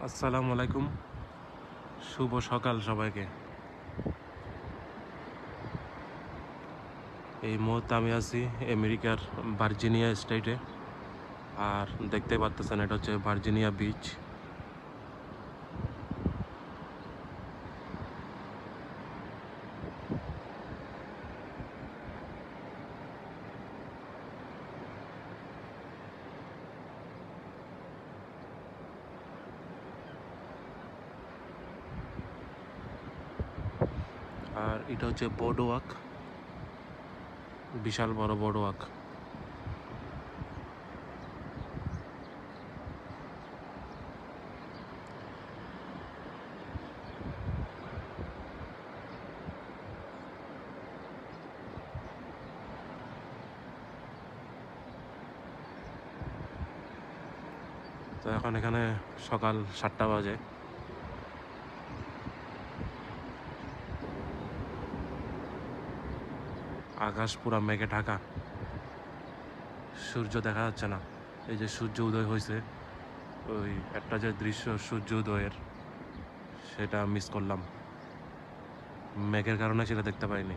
আসসালামু আলাইকুম। শুভ সকাল সবাইকে। এই মুহূর্তে আমি আছি আমেরিকার ভার্জিনিয়া স্টেটে। আর দেখতে পারতেছেন, এটা হচ্ছে ভার্জিনিয়া বিচ আর এটা হচ্ছে বোর্ড ওয়াক বিশাল বড় বোর্ড ওয়াক তো এখন এখানে সকাল সাতটা বাজে। আকাশ পুরো মেঘে ঢাকা। সূর্য দেখা যাচ্ছে না। এই যে সূর্য উদয় হয়েছে ওই একটা যে দৃশ্য সূর্য উদয়ের, সেটা মিস করলাম। মেঘের কারণে সেটা দেখতে পাইনি।